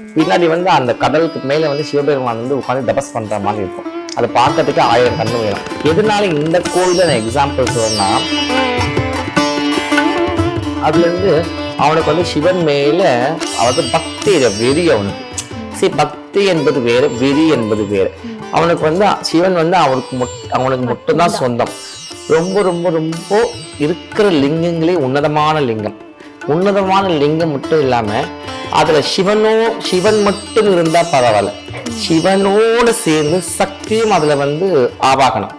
பின்னாடி வந்து அந்த கடலுக்கு மேல வந்து சிவபெருமான் வந்து உட்காந்து தபஸ் பண்ற மாதிரி இருக்கும். அதை பார்க்கறதுக்கு ஆயிரம் கண்ணு வேணும். எதனால இந்த கோயில நான் எக்ஸாம்பிள் சொல்லணும்னா அதுல இருந்து அவனுக்கு வந்து சிவன் மேல அவனுக்கு பக்தி வெறி அவனுக்கு. சரி பக்தி என்பது வேறு வெறி என்பது வேறு. அவனுக்கு வந்து சிவன் வந்து அவனுக்கு மொட் அவனுக்கு மட்டும்தான். சொந்தம். ரொம்ப ரொம்ப ரொம்ப இருக்கிற லிங்கங்களே உன்னதமான லிங்கம். உன்னதமான லிங்கம் மட்டும் இல்லாம அதுல சிவனோ சிவன் மட்டும் இருந்தா பரவாயில்ல. சிவனோட சேர்ந்து சக்தியும் அதுல வந்து ஆவாகனம்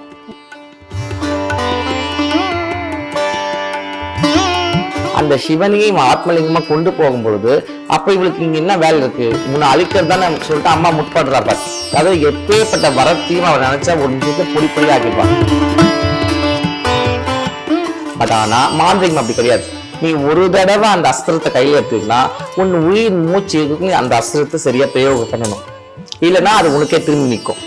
அந்த சிவனையும் ஆத்மலிங்கமா கொண்டு போகும் பொழுது அப்ப இவளுக்கு இங்க என்ன வேலை இருக்கு? உன்னை அழிக்கிறது தானே சொல்லிட்டு அம்மா முற்படுறா பாரு. அதாவது எப்பேற்பட்ட வரத்தையும் அவர் நினைச்சா ஒரு நிமிஷத்தை பொடி பொடி ஆக்கிப்பான் பட் ஆனா மாந்திரிகம் அப்படி கிடையாது. நீ ஒரு தடவை அந்த அஸ்திரத்தை கையில எடுத்துக்கினா உன் உயிர் மூச்சு அந்த அஸ்திரத்தை சரியா பிரயோகம் பண்ணணும் இல்லைன்னா அது உனக்கே திரும்பி நிற்கும்.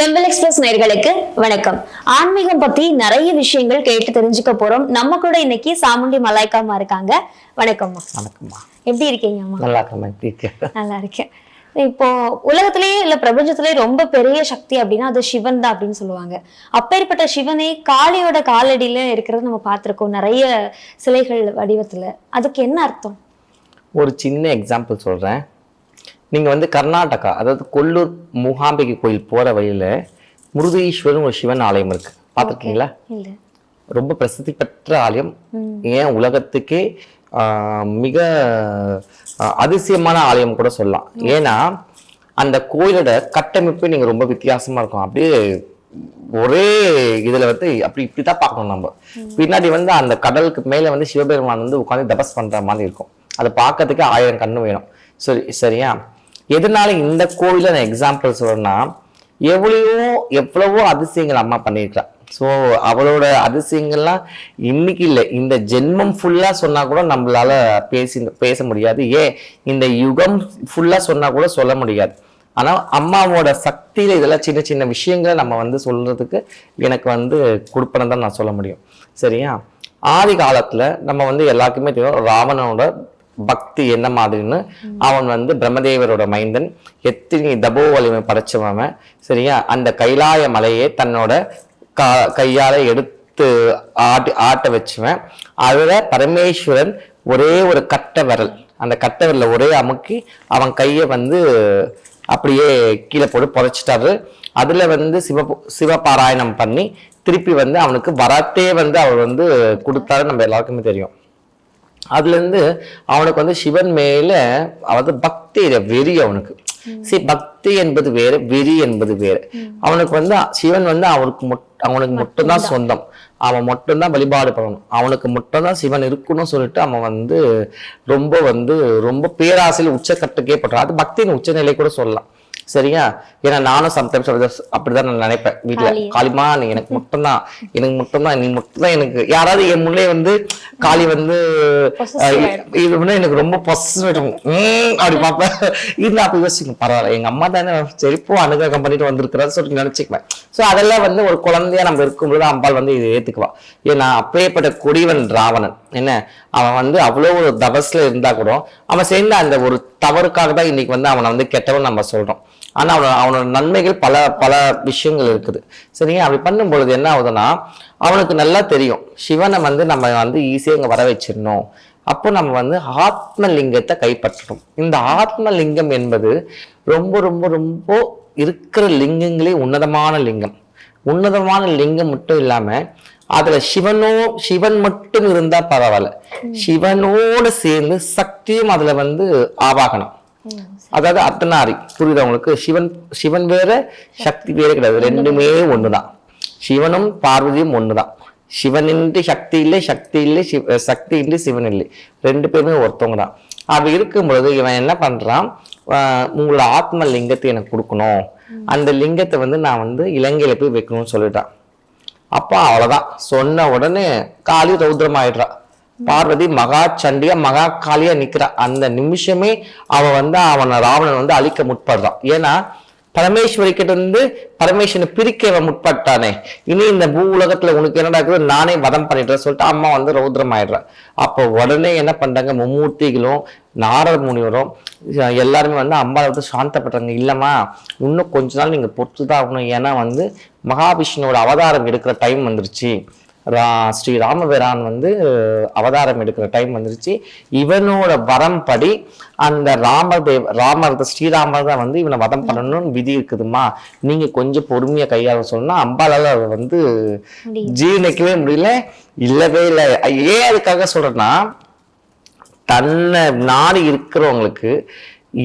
டெம்பிள் எக்ஸ்பிரஸ் நேர்களுக்கு வணக்கம். ஆன்மீகம் பத்தி நிறைய விஷயங்கள் கேட்டு தெரிஞ்சுக்க போறோம். நம்ம கூட இன்னைக்கு சாமுண்டி மலாய்க்காமா இருக்காங்க. வணக்கம்மா வணக்கம்மா. எப்படி இருக்கீங்க அம்மா? நல்லா இருக்கமா எப்படி இருக்க நல்லா இருக்கேன் இப்போ உலகத்திலேயே இல்ல பிரபஞ்சத்திலேயே ரொம்ப பெரிய சக்தி அப்படின்னா அது சிவன் தான் அப்படின்னு சொல்லுவாங்க. அப்பேற்பட்ட சிவனே காளியோட காலடியில இருக்கிறது நம்ம பார்த்திருக்கோம் நிறைய சிலைகள் வடிவத்துல. அதுக்கு என்ன அர்த்தம்? ஒரு சின்ன எக்ஸாம்பிள் சொல்கிறேன் நீங்கள் வந்து கர்நாடகா அதாவது கொல்லூர் மூகாம்பிகை கோயில் போகிற வழியில் முருகேஸ்வரன் ஒரு சிவன் ஆலயம் இருக்கு. பார்த்துருக்கீங்களா? இல்ல. ரொம்ப பிரசித்தி பெற்ற ஆலயம். ஏன் உலகத்துக்கே மிக அதிசயமான ஆலயம் கூட சொல்லலாம். ஏன்னா அந்த கோயிலோட கட்டமைப்பு நீங்கள் ரொம்ப வித்தியாசமா இருக்கும். அப்படியே ஒரே இதுல வந்து அப்படி இப்படிதான் பார்க்கணும் நம்ம. பின்னாடி வந்து அந்த கடலுக்கு மேல வந்து சிவபெருமான் வந்து உட்காந்து தபஸ் பண்ற மாதிரி இருக்கும். அதை பார்க்கறதுக்கு ஆயிரம் கண்ணு வேணும். சரி சரியா? எதனால இந்த கோயில நான் எக்ஸாம்பிள் சொல்லணும்னா எவ்வளவோ எவ்வளவோ அதிசயங்கள் அம்மா பண்ணியிருக்கிறா ஸோ அவளோட அதிசயங்கள்லாம் இன்னைக்கு இல்லை. இந்த ஜென்மம் ஃபுல்லா சொன்னா கூட நம்மளால பேசி பேச முடியாது. ஏன்? இந்த யுகம் ஃபுல்லா சொன்னா கூட சொல்ல முடியாது. ஆனா அம்மாவோட சக்தியில இதெல்லாம் சின்ன சின்ன விஷயங்களை நம்ம வந்து சொல்றதுக்கு எனக்கு வந்து கொடுப்பன தான் நான் சொல்ல முடியும். சரியா? ஆதி காலத்துல நம்ம வந்து எல்லாருக்குமே தெரியும் ராவணனோட பக்தி என்ன மாதிரின்னு. அவன் வந்து பிரம்மதேவரோட மைந்தன். எத்தனை தபோ வலிமை படைச்சவன் சரியா? அந்த கைலாய மலையை தன்னோட கா கையால் எடுத்து ஆட்டி ஆட்ட வச்சுவேன். அதில் பரமேஸ்வரன் ஒரே ஒரு கட்டை விரல். அந்த கட்டை விரல ஒரே அமுக்கி அவன் கையை வந்து அப்படியே கீழே போட்டு புதைச்சிட்டாரு. அதில் வந்து சிவ சிவபாராயணம் பண்ணி திருப்பி வந்து அவனுக்கு வரத்தே வந்து அவர் வந்து கொடுத்தாரு. நம்ம எல்லாருக்குமே தெரியும். அதுல இருந்து அவனுக்கு வந்து சிவன் மேல அதாவது பக்தி வெறி அவனுக்கு. சரி பக்தி என்பது வேறு வெறி என்பது வேறு. அவனுக்கு வந்து சிவன் வந்து அவனுக்கு மொட்- அவனுக்கு மட்டும்தான் சொந்தம். அவன் மட்டும்தான் வழிபாடு பண்ணணும். அவனுக்கு மட்டும்தான் சிவன் இருக்கணும்னு சொல்லிட்டு அவன் வந்து ரொம்ப வந்து ரொம்ப பேராசையில் உச்சக்கட்டுக்கே பண்றான் அது பக்தியின் உச்சநிலை கூட சொல்லலாம். சரியா? ஏன்னா நானும் சம்டைம்ஸ் அப்படிதான் நான் நினைப்பேன் வீட்டுல? காளிமா நீ எனக்கு மட்டும்தான். எனக்கு மட்டும்தான். நீ மட்டும்தான் எனக்கு. யாராவது என் முன்னே வந்து காளி வந்து. இது வந்து எனக்கு ரொம்ப பொசம் அப்படி பார்ப்பேன். இது அப்ப யோசிக்கணும் பரவாயில்ல. எங்க அம்மா தானே செழிப்போ அனுகிரகம் பண்ணிட்டு வந்திருக்கிறான்னு சொல்லிட்டு நினைச்சுக்குவேன். சோ அதெல்லாம் வந்து ஒரு குழந்தையா நம்ம இருக்கும்பொழுது அம்பாள் வந்து இதை ஏத்துக்குவா. ஏன்னா அப்பேற்பட்ட கொடிவன் ராவணன். என்ன? அவன் வந்து அவ்வளோ ஒரு தபஸில் இருந்தால் கூட அவன் சேர்ந்த அந்த ஒரு தவறுக்காக தான் இன்னைக்கு வந்து அவனை வந்து கெட்டவன் நம்ம சொல்கிறோம் ஆனால் அவனோட அவனோட நன்மைகள் பல பல விஷயங்கள் இருக்குது. சரிங்க அப்படி பண்ணும்பொழுது என்ன ஆகுதுன்னா அவனுக்கு நல்லா தெரியும். சிவனை வந்து நம்ம வந்து ஈஸியாக இங்கே வர வச்சிடணும். அப்போ நம்ம வந்து ஆத்மலிங்கத்தை கைப்பற்றணும். இந்த ஆத்மலிங்கம் என்பது ரொம்ப ரொம்ப ரொம்ப இருக்கிற லிங்கங்களே உன்னதமான லிங்கம். உன்னதமான லிங்கம் மட்டும் இல்லாமல் அதுல சிவனோ சிவன் மட்டும் இருந்தா பரவாயில்ல. சிவனோட சேர்ந்து சக்தியும் அதுல வந்து ஆவாகனம் அதாவது அர்த்தநாரி புரியுதா உங்களுக்கு? சிவன் சிவன் வேற சக்தி வேற கிடையாது. ரெண்டுமே ஒண்ணுதான். சிவனும் பார்வதியும் ஒண்ணுதான். சிவனின்றி சக்தி இல்லை சக்தி இல்லை சிவ சக்தி இன்றி சிவன் இல்லை. ரெண்டு பேருமே ஒருத்தவங்க தான் அப்படி இருக்கும் பொழுது இவன் என்ன பண்றான்? உங்களோட ஆத்ம லிங்கத்தை எனக்கு கொடுக்கணும். அந்த லிங்கத்தை வந்து நான் வந்து இலங்கையில போய் வைக்கணும்னு சொல்லிட்டான். அப்பா அவ்வளோதான் சொன்ன உடனே காளி ரௌத்ரம் ஆயிடுறா பார்வதி மகா சண்டியா மகா காளியா நிக்கிறா. அந்த நிமிஷமே அவன் வந்து அவனை ராவணன் வந்து அழிக்க முற்படுறான் ஏன்னா பரமேஸ்வரி கிட்ட இருந்து பரமேஸ்வரனை பிரிக்க முற்பட்டானே. இனி இந்த பூ உலகத்துல உனக்கு என்ன நடக்குது நானே வதம் பண்ணிடுறேன் சொல்லிட்டு அம்மா வந்து ரௌத்ரம் ஆயிடுறா. அப்போ உடனே என்ன பண்றாங்க? மும்மூர்த்திகளும் நாரத முனிவரும் எல்லாருமே வந்து அம்பாவை வந்து சாந்தப்படுறாங்க இல்லம்மா இன்னும் கொஞ்ச நாள் நீங்க பொறுத்துதான் ஆகணும். ஏன்னா வந்து மகாவிஷ்ணுவோட அவதாரம் எடுக்கிற டைம் வந்துருச்சு. ரா ஸ்ரீ ராமபிரான் வந்து அவதாரம் எடுக்கிற டைம் வந்துருச்சு. இவனோட வரம் படி அந்த ராமதேவ் ராமர் ஸ்ரீராமர் தான் வந்து இவனை வதம் பண்ணணும்னு விதி இருக்குதுமா நீங்க கொஞ்சம் பொறுமையா கையாள சொன்னா அம்பாலால அதை வந்து. ஜீரணிக்கவே முடியல இல்லவே இல்லை. ஏன் அதுக்காக சொல்றேன்னா தன்னை நாடி இருக்கிறவங்களுக்கு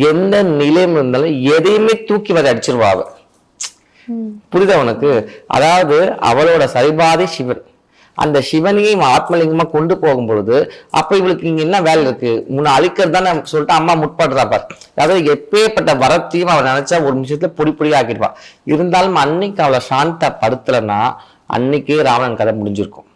எந்த நிலையம் இருந்தாலும் எதையுமே தூக்கி வர அடிச்சிருவாங்க. புரியுதா உனக்கு? அதாவது அவளோட சரிபாதி சிவன். அந்த சிவனையும் இவன் ஆத்மலிங்கமா கொண்டு போகும் பொழுது அப்ப இவளுக்கு இங்க என்ன வேலை இருக்கு? முன்ன அழிக்கிறது தானே சொல்லிட்டு அம்மா முற்படுறா பார். அதாவது எப்பேற்பட்ட வரத்தையும் அவன் நினைச்சா ஒரு நிமிஷத்துல பொடி பொடி ஆக்கிடுவான் இருந்தாலும் அன்னைக்கு அவளை சாந்தப்படுத்தலைன்னா அன்னைக்கே ராவணன் கதை முடிஞ்சிருக்கும்.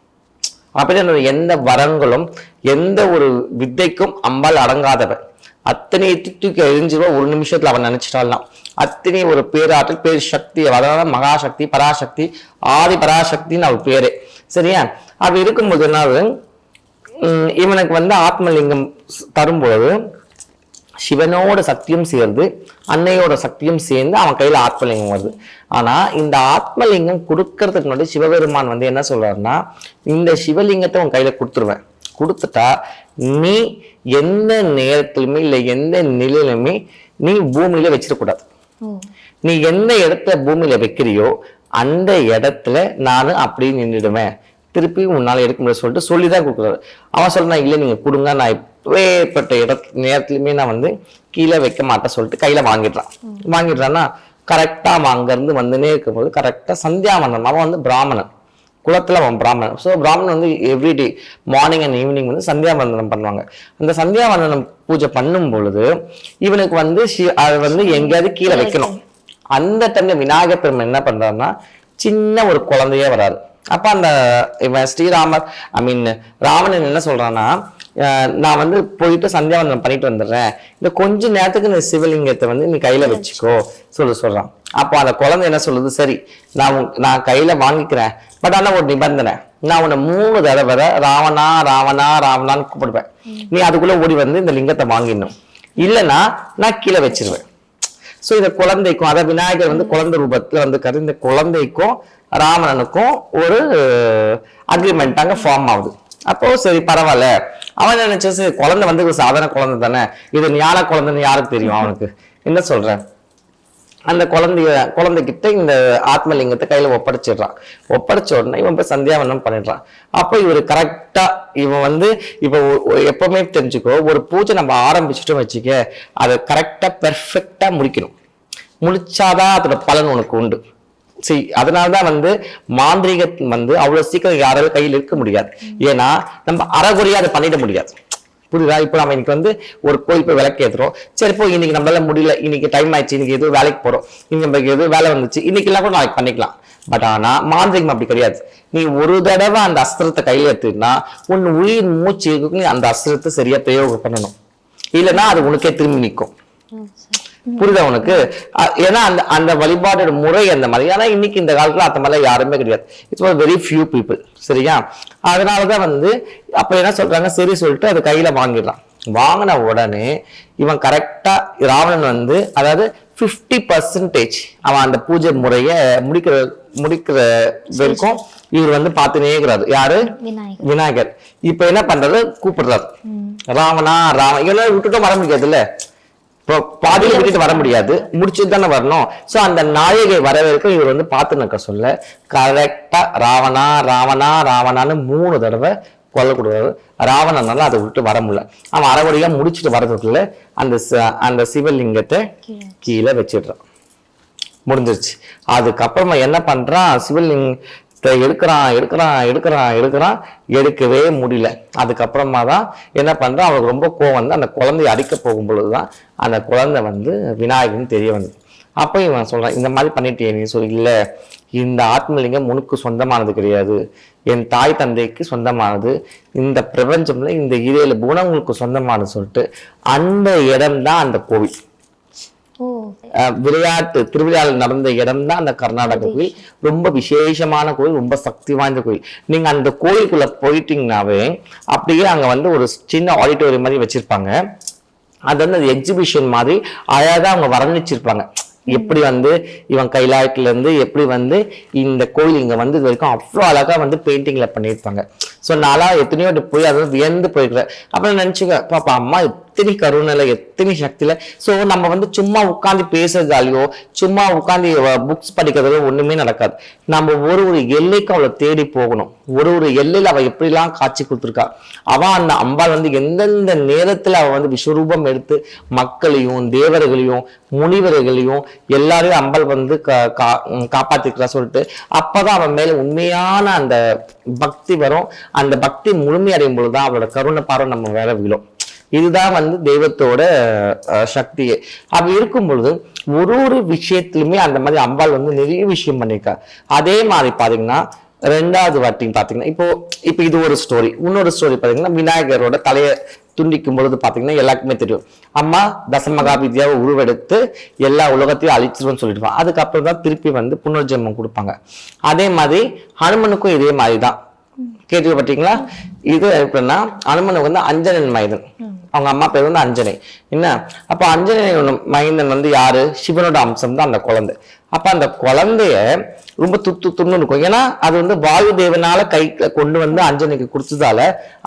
அப்படின்னு எந்த வரங்களும் எந்த ஒரு வித்தைக்கும் அம்பாள் அடங்காதவன். அத்தனை தூக்கி எரிஞ்சிருவா ஒரு நிமிஷத்துல அவன் நினைச்சிட்டாலாம் அத்தனை ஒரு பேராற்றல் பேர் சக்தி அதனால மகாசக்தி பராசக்தி ஆதி பராசக்தின்னு அவள் பேரே. சரியா? அப்படி இருக்கும்போது என்னாவது இவனுக்கு வந்து ஆத்மலிங்கம் தரும்பொழுது சிவனோட சக்தியும் சேர்ந்து அன்னையோட சக்தியும் சேர்ந்து அவன் கையில ஆத்மலிங்கம் வருது. ஆனா இந்த ஆத்மலிங்கம் கொடுக்கறதுக்கு முன்னாடி சிவபெருமான் வந்து என்ன சொல்றாருன்னா இந்த சிவலிங்கத்தை உன் கையில கொடுத்துருவேன். கொடுத்துட்டா நீ எந்த நேரத்திலுமே இல்லை எந்த நிலையிலுமே நீ பூமியில வச்சிடக்கூடாது. நீ எந்த இடத்துல பூமியில வைக்கிறியோ அந்த இடத்துல நான் அப்படியே நின்றுடுவேன் திருப்பி உன்னால எடுக்க முடியாது சொல்லிட்டு சொல்லிதான் கொடுக்குறாரு. அவன் சொல்றான் இல்லை நீங்க கொடுங்க. நான் இப்பேற்பட்ட இடத்து நேரத்துலயுமே நான் வந்து கீழே வைக்க மாட்டேன் சொல்லிட்டு கையில வாங்கிடுறான். வாங்கிடுறான்னா கரெக்டா அவன் அங்கிருந்து வந்துனே இருக்கும்போது கரெக்டா சந்தியாவந்தம் அவன் வந்து பிராமணன். குலத்துல அவன் பிராமணன். ஸோ பிராமணன் வந்து எவ்ரிடே மார்னிங் அண்ட் ஈவினிங் வந்து சந்தியாவந்தனம் பண்ணுவாங்க. அந்த சந்தியாவந்தனம் பூஜை பண்ணும் பொழுது இவனுக்கு வந்து அது வந்து எங்கேயாவது கீழே வைக்கணும். அந்த டைம்ல விநாயகர் பெருமை என்ன பண்றாருன்னா சின்ன ஒரு குழந்தையே வராரு. அப்ப அந்த இவன் ஸ்ரீராமர் ஐ மீன் ராவணன் என்ன சொல்றான்னா நான் வந்து போயிட்டு சந்தியாவந்தனம் பண்ணிட்டு வந்துடுறேன். இந்த கொஞ்ச நேரத்துக்கு இந்த சிவலிங்கத்தை வந்து நீ கையில வச்சுக்கோ சொல்லு சொல்றான். அப்போ அந்த குழந்தை என்ன சொல்லுது சரி நான் உன்- நான் கையில வாங்கிக்கிறேன். பட் ஆனா ஒரு நிபந்தனை நான் உன்னை மூணு தடவை ராவணா ராவணா ராவணான்னு கூப்பிடுவேன். நீ அதுக்குள்ள ஓடி வந்து இந்த லிங்கத்தை வாங்கிடணும். இல்லைன்னா நான் கீழே வச்சிருவேன். சோ இந்த குழந்தைக்கும் அதை விநாயகர் வந்து குழந்தை ரூபத்தில் வந்து இந்த குழந்தைக்கும் ராவணனுக்கும் ஒரு அக்ரிமெண்ட் அங்கே ஃபார்ம் ஆகுது. அப்போ சரி பரவாயில்ல. அவன் நினைச்சு குழந்தை வந்து ஒரு சாதாரண குழந்தை தானே இது ஞான குழந்தைன்னு யாருக்கு தெரியும் அவனுக்கு? என்ன சொல்றேன் அந்த குழந்தைய குழந்தைகிட்ட இந்த ஆத்மலிங்கத்தை கையில் ஒப்படைச்சிடுறான். ஒப்படைச்ச உடனே இவன் போய் சந்தியாவனம் பண்ணிடுறான். அப்போ இவர் கரெக்டாக இவன் வந்து இப்போ எப்பவுமே தெரிஞ்சுக்கோ ஒரு பூஜை நம்ம ஆரம்பிச்சிட்டோம் வச்சுக்க அதை கரெக்டாக பெர்ஃபெக்டாக முடிக்கணும். முடிச்சாதான் அதோட பலன் உனக்கு உண்டு. சரி அதனாலதான் வந்து மாந்திரீகம் வந்து அவ்வளோ சீக்கிரம் யாராலும் கையில் இருக்க முடியாது. ஏன்னா நம்ம அறகுறையாக அதை பண்ணிட முடியாது. புரியுதா இப்போ நம்ம இன்னைக்கு வந்து ஒரு கோயில் போய் விளக்கு ஏற்றுறோம் சரி போய் இன்னைக்கு நம்மளால முடியல இன்னைக்கு டைம் ஆயிடுச்சு இன்னைக்கு எதுவும் வேலைக்கு போறோம். இன்னைக்கு நம்மளுக்கு எதுவும் வேலை வந்துச்சு. இன்னைக்கு எல்லாம் கூட நாளைக்கு பண்ணிக்கலாம். பட் ஆனா மாந்திரிகம் அப்படி கிடையாது. நீ ஒரு தடவை அந்த அஸ்திரத்தை கையில எடுத்துக்கிட்டா உன் உயிர் மூச்சு அந்த அஸ்திரத்தை சரியா பிரயோகம் பண்ணணும். இல்லைன்னா அது உனக்கே திரும்பி நிற்கும் புரியுதா உனக்கு? ஏன்னா அந்த அந்த வழிபாடோட முறை அந்த மாதிரி. ஆனா இன்னைக்கு இந்த காலத்துல அந்த மாதிரிலாம் யாருமே கிடையாது. இட்ஸ் வெரி ஃபியூ பீப்புள் சரியா? அதனாலதான் வந்து அப்ப என்ன சொல்றாங்க? சரி சொல்லிட்டு அது கையில வாங்கிடுறான் வாங்கின உடனே இவன் கரெக்டா ராவணன் வந்து அதாவது 50% பர்சன்டேஜ் அவன் அந்த பூஜை முறைய முடிக்கிற முடிக்கிற வரைக்கும் இவர் வந்து பார்த்துனே இருக்கிறாரு. யாரு? விநாயகர். இப்ப என்ன பண்றது? கூப்பிடுறாரு. ராவணா ராவண இதெல்லாம் விட்டுட்டும் வர முடியாதுல்ல. இப்போ பாதியில விட்டுட்டு வர முடியாது. முடிச்சுட்டு தானே வரணும். சோ அந்த நாயகை வர வரைக்கும் இவர் வந்து பார்த்து நிற்க சொல்ல கரெக்டா ராவணா ராவணா ராவணான்னு மூணு தடவை கொல்ல கொடுவாரு ராவணனால அதை விட்டு வர முடியல. அவன் அரைவடியா முடிச்சுட்டு வரதுக்குள்ள அந்த அந்த சிவலிங்கத்தை கீழே. வச்சிடுறான். முடிஞ்சிருச்சு. அதுக்கப்புறமா என்ன பண்றான்? சிவலிங்கத்தை எடுக்கிறான் எடுக்கிறான் எடுக்கிறான் எடுக்கிறான் எடுக்கவே முடியல. அதுக்கப்புறமா தான் என்ன பண்ணுறான் அவனுக்கு ரொம்ப கோவம் வந்து அந்த குழந்தைய அடிக்க போகும் பொழுதுதான் அந்த குழந்தை வந்து விநாயகன் தெரிய வந்தது. அப்போ இவன் சொல்கிறான் இந்த மாதிரி பண்ணிட்டியே நீ? சொல்லி இல்லை. இந்த ஆத்மலிங்கம் உனக்கு சொந்தமானது கிடையாது. என் தாய் தந்தைக்கு சொந்தமானது. இந்த பிரபஞ்சம்ல இந்த ஏழு குணங்களுக்கு சொந்தமானது சொல்லிட்டு அந்த இடம்தான் அந்த கோவில். விளையாட்டு திருவிழாவில் நடந்த இடம் தான் அந்த கர்நாடக கோயில். ரொம்ப விசேஷமான கோயில் ரொம்ப சக்தி வாய்ந்த கோயில். நீங்க அந்த கோயிலுக்குள்ள போயிட்டீங்கன்னாவே அப்படியே அங்க வந்து ஒரு சின்ன ஆடிட்டோரியம் மாதிரி வச்சிருப்பாங்க. அது வந்து எக்ஸிபிஷன் மாதிரி அழகா அவங்க வர்ணிச்சிருப்பாங்க. எப்படி வந்து இவன் கைலாயத்துல இருந்து எப்படி வந்து இந்த கோயில் இங்க வந்தது வரைக்கும் அவ்வளோ அழகா வந்து பெயிண்டிங்ல பண்ணியிருப்பாங்க. ஸோ நான்லாம் எத்தனையோ போய் அதை வியந்து போயிருக்கிறேன். அப்புறம் நினச்சிக்க பாப்பா அம்மா எத்தனை கருணையில் எத்தனை சக்தியில். ஸோ நம்ம வந்து சும்மா உட்காந்து பேசுறதாலையோ சும்மா உட்காந்து புக்ஸ் படிக்கிறதோ ஒண்ணுமே நடக்காது. நம்ம ஒரு ஒரு எல்லைக்கு அவளை தேடி போகணும். ஒரு ஒரு எல்லையில அவ எப்படிலாம் காட்சி கொடுத்துருக்கா? அவ அந்த அம்பாள் வந்து எந்தெந்த நேரத்துல அவ வந்து விஸ்வரூபம் எடுத்து மக்களையும் தேவர்களையும் முனிவர்களையும் எல்லாரையும் அம்பாள் வந்து கா- கா- காப்பாத்திக்கிறா சொல்லிட்டு அப்பதான் அவன் மேல உண்மையான அந்த பக்தி வரும். அந்த பக்தி முழுமையடையும் பொழுதுதான் அவளோட கருணை பார்வை நம்ம வேற விழும். இதுதான் வந்து தெய்வத்தோட அஹ், சக்தியே. அப்படி இருக்கும் பொழுது ஒரு ஒரு விஷயத்திலுமே அந்த மாதிரி அம்பாள் வந்து நிறைய விஷயம் பண்ணியிருக்கா அதே மாதிரி பாத்தீங்கன்னா ரெண்டாவது வாட்டின்னு பாத்தீங்கன்னா இப்போ இப்போ இது ஒரு ஸ்டோரி இன்னொரு ஸ்டோரி பாத்தீங்கன்னா விநாயகரோட தலையை துண்டிக்கும் பொழுது பாத்தீங்கன்னா எல்லாருக்குமே தெரியும். அம்மா தசமகாபித்யாவை உருவெடுத்து எல்லா உலகத்தையும் அழிச்சிருவோம்னு சொல்லிடுவான் அதுக்கப்புறம் தான் திருப்பி வந்து புனர்ஜென்மம் கொடுப்பாங்க. அதே மாதிரி ஹனுமனுக்கும் இதே மாதிரி தான் கேள்விப்பட்டீங்களா? இது எப்படின்னா அனுமனுக்கு வந்து அஞ்சனன் மைதன் அவங்க அம்மா பேர் வந்து அஞ்சனை. என்ன? அப்போ அஞ்சனை மைந்தன் வந்து யாரு? சிவனோட அம்சம் தான் அந்த குழந்தை. அப்ப அந்த குழந்தைய ரொம்ப துத்து துண்ணு இருக்கும். ஏன்னா அது வந்து வாயு தேவனால கை கொண்டு வந்து அஞ்சனைக்கு கொடுத்ததால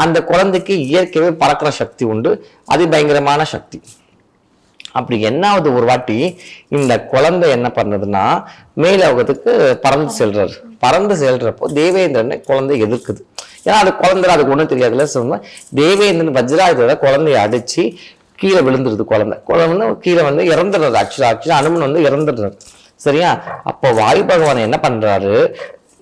அந்த குழந்தைக்கு இயற்கையாவே பறக்கிற சக்தி உண்டு. அது பயங்கரமான சக்தி. அப்படி என்னாவது ஒரு வாட்டி இந்த குழந்தை என்ன பண்ணதுன்னா மேலோகத்துக்கு பறந்து செல்றாரு. பறந்து செல்றப்போ தேவேந்திரன் குழந்தை எதிர்க்குது. ஏன்னா அது குழந்தை அதுக்கு ஒன்றும் தெரியாதுல்ல சொன்னா தேவேந்திரன் வஜ்ராயுதத்தை குழந்தைய அடிச்சு கீழே விழுந்துருது குழந்தை. குழந்தை கீழே வந்து இறந்துடுறது. ஆக்சுவலாக ஆக்சுவலாக அனுமன் வந்து இறந்துடுறாரு சரியா? அப்போ வாயு பகவான் என்ன பண்றாரு?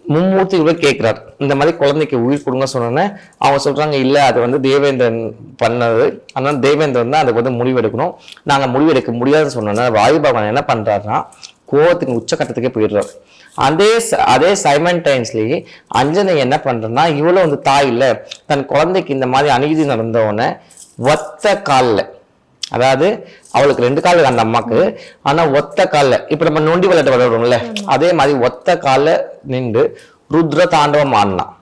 மும்மூர்த்தி கூட கேட்கிறார். இந்த மாதிரி குழந்தைக்கு உயிர் கொடுங்க சொன்னோன்னே அவங்க சொல்கிறாங்க இல்லை அது வந்து தேவேந்திரன் பண்ணது. அதனால தேவேந்திரன் தான் அதுக்கு வந்து முடிவெடுக்கணும். நாங்கள் முடிவெடுக்க முடியாதுன்னு சொன்னோன்னே வாயு பகவான் என்ன பண்றாருன்னா கோவத்துக்கு உச்சக்கட்டத்துக்கே போயிடுறாரு. அதே ச- அதே டைம்ஸ்லேயே அஞ்சனை என்ன பண்ணுறேன்னா இவ்வளோ வந்து தாய் இல்லை. தன் குழந்தைக்கு இந்த மாதிரி அநீதி நடந்த ஒத்த கால்ல அதாவது அவளுக்கு ரெண்டு கால் அந்த அம்மாக்கு ஆனா ஒத்த கால்ல இப்ப நம்ம நொண்டி விளையாட்டு விளையாடுறோம்ல அதே மாதிரி ஒத்த கால்ல நின்று ருத்ர தாண்டவம் ஆடினான்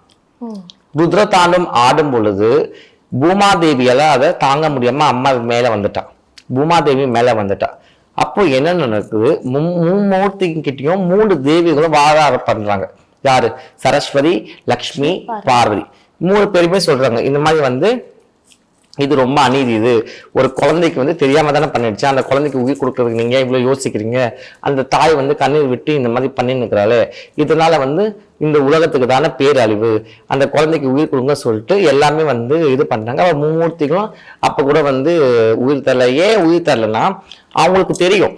ருத்ர தாண்டவம் ஆடும் பொழுது பூமாதேவியால அதை தாங்க முடியாம அம்மா மேல வந்துட்டான் பூமாதேவி மேல வந்துட்டா. அப்போ என்ன நடக்குது? மும் மும்மூர்த்திங்க கிட்டயும் மூணு தேவிகளும் வாழ பண்றாங்க யாரு? சரஸ்வதி லக்ஷ்மி பார்வதி. மூணு பேருமே சொல்றாங்க இந்த மாதிரி வந்து இது ரொம்ப அநீதி இது. ஒரு குழந்தைக்கு வந்து தெரியாம தானே பண்ணிடுச்சு. அந்த குழந்தைக்கு உயிர் கொடுக்கறதுக்கு நீங்க இவ்வளவு யோசிக்கிறீங்க? அந்த தாய் வந்து கண்ணீர் விட்டு இந்த மாதிரி பண்ணின்னுக்கிறாளே இதனால் இதனால வந்து இந்த உலகத்துக்கு தானே பேரழிவு. அந்த குழந்தைக்கு உயிர் கொடுங்க சொல்லிட்டு எல்லாமே வந்து இது பண்றாங்க. அவள் மும்மூர்த்திகளும் அப்ப கூட வந்து உயிர் தரல. ஏன் உயிர் தரலன்னா அவங்களுக்கு தெரியும்.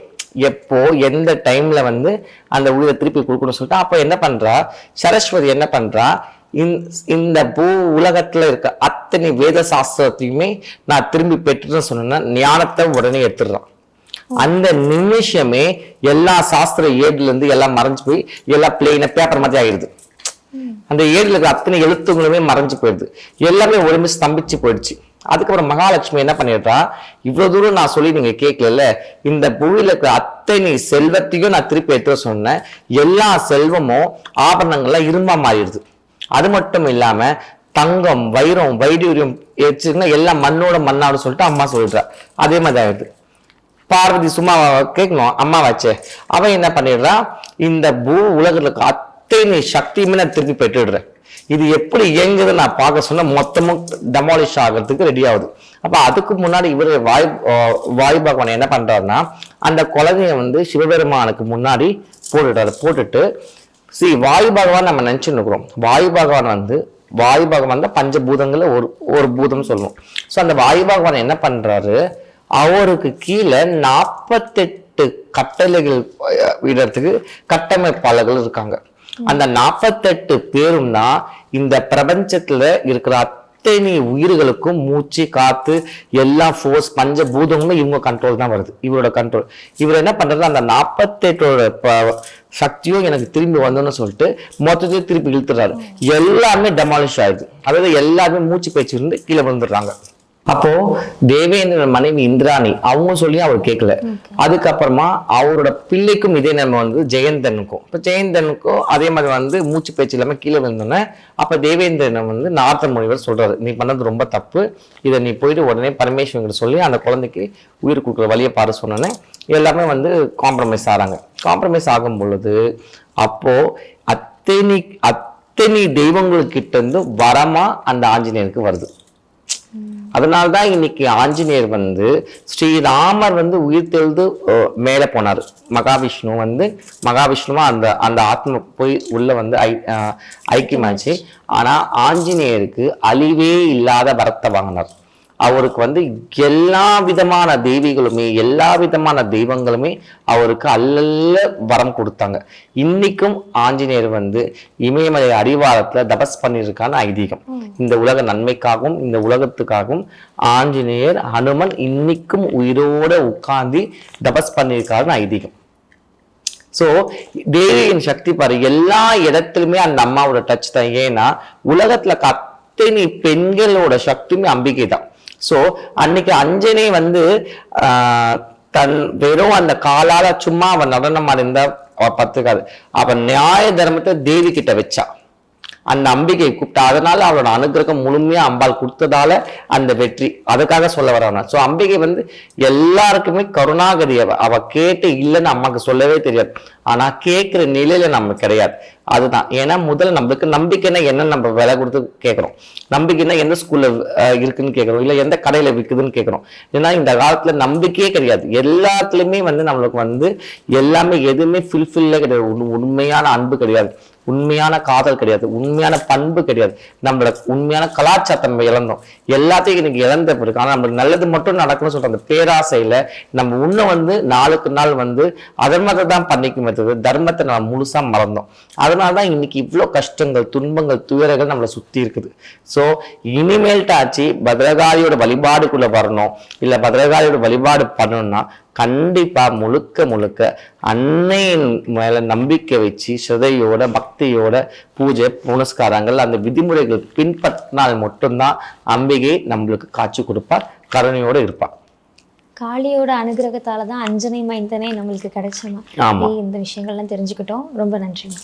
எப்போ எந்த டைம்ல வந்து அந்த உயிரை திருப்பி கொடுக்கணும்னு சொல்லிட்டு அப்ப என்ன பண்றா? சரஸ்வதி என்ன பண்றா? இந்த- இந்த பூ உலகத்துல இருக்க அத்தனை வேத சாஸ்திரத்தையுமே நான் திரும்பி பெற்றுன்னு சொன்னேன்னா ஞானத்தை உடனே எடுத்துடுறான் அந்த நிமிஷமே எல்லா சாஸ்திர ஏடுல இருந்து எல்லாம் மறைஞ்சு போய் எல்லாம் பிளெயின பேப்பர் மாதிரி ஆயிடுது. அந்த ஏடுல இருக்க அத்தனை எழுத்துங்களுமே மறைஞ்சு போயிடுது. எல்லாமே ஒருமிச்சு ஸ்தம்பிச்சு போயிடுச்சு. அதுக்கப்புறம் மகாலட்சுமி என்ன பண்ணிடுறா இவ்வளவு தூரம் நான் சொல்லி நீங்க கேட்கல இந்த புவியில இருக்கிற அத்தனை செல்வத்தையும் நான் திருப்பி எடுத்து சொன்னேன். எல்லா செல்வமும் ஆபரணங்கள்லாம் இரும்பா மாறிடுது. அது மட்டும் இல்லாம தங்கம் வைரம் வைடூரியம் வச்சுன்னா எல்லாம் மண்ணோட மண்ணாடு சொல்லிட்டு அம்மா சொல்றா. அதே மாதிரி ஆயிடுது. பார்வதி சும்மா கேட்கணும் அம்மா வச்சே அவன் என்ன பண்ணிடுறா? இந்த பூ உலகத்துக்கு அத்தனை சக்தியுமே நான் திருப்பி பெற்றுடுறேன். இது எப்படி இயங்குது நான் பார்க்க சொன்னா மொத்தமும் டெமாலிஷ் ஆகிறதுக்கு ரெடி ஆகுது. அப்ப அதுக்கு முன்னாடி இவர் வாய் வாயு பகவான் என்ன பண்றாருன்னா அந்த குழந்தைய வந்து சிவபெருமானுக்கு முன்னாடி போட்டுட்டாரு. போட்டுட்டு சி வாயு பகவான் நம்ம நினைச்சுன்னு இருக்கிறோம் வாயு பகவான் வந்து வாயு பகவான் தான் பஞ்சபூதங்கள்ல ஒரு ஒரு பூதம் சொல்லுவோம். ஸோ அந்த வாயு பகவான் என்ன பண்ணுறாரு அவருக்கு கீழே நாற்பத்தெட்டு கட்டளைகள் விடுறதுக்கு கட்டமைப்பாளர்கள் இருக்காங்க. அந்த நாற்பத்தெட்டு பேரும் தான் இந்த பிரபஞ்சத்தில் இருக்கிற அத்தனை உயிர்களுக்கும் மூச்சு காத்து எல்லா ஃபோர்ஸ் பஞ்ச பூதங்களும் இவங்க கண்ட்ரோல் தான் வருது. இவரோட கண்ட்ரோல் இவர் என்ன பண்றது அந்த நாற்பத்தெட்டோட சக்தியும் எனக்கு திரும்பி வந்தோன்னு சொல்லிட்டு மொத்தத்தையும் திருப்பி இழுத்துறாரு. எல்லாமே டெமாலிஷ் ஆயிடுது. அதாவது எல்லாருமே மூச்சு பேச்சு இருந்து கீழே விழுந்துடுறாங்க. அப்போ தேவேந்திரன் மனைவி இந்திராணி அவங்க சொல்லி அவர் கேட்கல. அதுக்கப்புறமா அவரோட பிள்ளைக்கும் இதே நம்ம வந்து ஜெயந்தனுக்கும். இப்போ ஜெயந்தனுக்கும் அதே மாதிரி வந்து மூச்சு பேச்சு இல்லாம கீழே விழுந்தோன்னே அப்ப தேவேந்திரன் வந்து நாரத முனிவர் சொல்றாரு நீ பண்ணது ரொம்ப தப்பு. இதை நீ போயிட்டு உடனே பரமேஸ்வரன் சொல்லி அந்த குழந்தைக்கு உயிர் கொடுக்குற வழியை பாரு சொன்னோன்னே எல்லாமே வந்து காம்ப்ரமைஸ் ஆகிறாங்க காம்ப்ரமைஸ் ஆகும் பொழுது அப்போ அத்தனை அத்தனை தெய்வங்களுக்கிட்ட இருந்து வரமா அந்த ஆஞ்சநேயருக்கு வருது. அதனால்தான் இன்னைக்கு ஆஞ்சநேயர் வந்து ஸ்ரீராமர் வந்து உயிர் தெழுது மேலே போனார். மகாவிஷ்ணு வந்து மகாவிஷ்ணுவா அந்த அந்த ஆத்ம போய் உள்ள வந்து ஐ ஐக்கியமாச்சு. ஆனால் ஆஞ்சநேயருக்கு அழிவே இல்லாத வரத்தை வாங்கினார். அவருக்கு வந்து எல்லா விதமான தெய்வீகளுமே எல்லா விதமான தெய்வங்களுமே அவருக்கு அல்லல்ல வரம் கொடுத்தாங்க. இன்னைக்கும் ஆஞ்சநேயர் வந்து இமயமலை அடிவாரத்துல தபஸ் பண்ணியிருக்கான்னு ஐதீகம். இந்த உலக நன்மைக்காகவும் இந்த உலகத்துக்காகவும் ஆஞ்சநேயர் ஹனுமன் இன்னைக்கும் உயிரோட உட்கார்ந்து தபஸ் பண்ணியிருக்காருன்னு ஐதீகம். சோ தேவியின் சக்தி பாரு எல்லா இடத்துலயுமே அந்த அம்மாவோட டச் தான். ஏன்னா உலகத்துல அத்தனை பெண்களோட சக்தியுமே அம்பிகை தான் ஸோ அன்னைக்கு அஞ்சனே வந்து தன் வெறும் அந்த காலால சும்மா அவன் நடனம் அடைந்தா அவ பத்துக்காது. அவன் நியாய தர்மத்தை தேவி கிட்ட வச்சா. அந்த அம்பிகை கூப்பிட்டா அதனால அவளோட அனுகிரகம் முழுமையா அம்பாள் கொடுத்ததால அந்த வெற்றி. அதுக்காக சொல்ல வரான சோ அம்பிகை வந்து எல்லாருக்குமே கருணாகதி. அவ அவ கேட்டு இல்லைன்னு அம்மாவுக்கு சொல்லவே தெரியாது. ஆனா கேட்கிற நிலையில நம்ம கிடையாது. அதுதான். ஏன்னா முதல்ல நம்மளுக்கு நம்பிக்கைன்னா என்ன நம்ம விலை கொடுத்து கேட்குறோம். நம்பிக்கைன்னா எந்த ஸ்கூல்ல இருக்குன்னு கேட்கறோம். இல்லை எந்த கடையில விக்குதுன்னு கேட்குறோம். ஏன்னா இந்த காலத்துல நம்பிக்கையே கிடையாது. எல்லாத்துலயுமே வந்து நம்மளுக்கு வந்து எல்லாமே எதுவுமே ஃபில்ஃபில்ல கிடையாது. உண்மையான அன்பு கிடையாது. உண்மையான காதல் கிடையாது உண்மையான பண்பு கிடையாது. நம்மளோட உண்மையான கலாச்சாரத்தை நம்ம இழந்தோம். எல்லாத்தையும் இன்னைக்கு இழந்த பிறகு ஆனால் நம்மளுக்கு நல்லது மட்டும் நடக்கணும்னு சொல்கிற அந்த பேராசையில் நம்ம இன்னும் வந்து நாளுக்கு நாள் வந்து அதர்மத்தை தான் பண்ணிக்குமே தவிர தர்மத்தை நம்ம முழுசாக மறந்தோம். அதனால தான் இன்னைக்கு இவ்வளோ கஷ்டங்கள் துன்பங்கள் துயரங்கள் நம்மளை சுற்றி இருக்குது. ஸோ இனிமேல்ட்டாச்சு பத்ரகாளியோட வழிபாடுக்குள்ளே வரணும். இல்லை பத்ரகாளியோட வழிபாடு பண்ணணும்னா கண்டிப்பா முழுக்க முழுக்க அன்னையின் மேல நம்பிக்கை வச்சு சிரதையோட பக்தியோட பூஜை புனஸ்காரங்கள் அந்த விதிமுறைகள் பின்பற்றினால் மட்டும்தான் அம்பிகை நம்மளுக்கு காட்சி கொடுப்பார் கருணையோட இருப்பார். காளியோட அனுகிரகத்தால தான் அஞ்சனை மைந்தனே நம்மளுக்கு கிடைச்சமா? இந்த விஷயங்கள்லாம் தெரிஞ்சுக்கிட்டோம். ரொம்ப நன்றிமா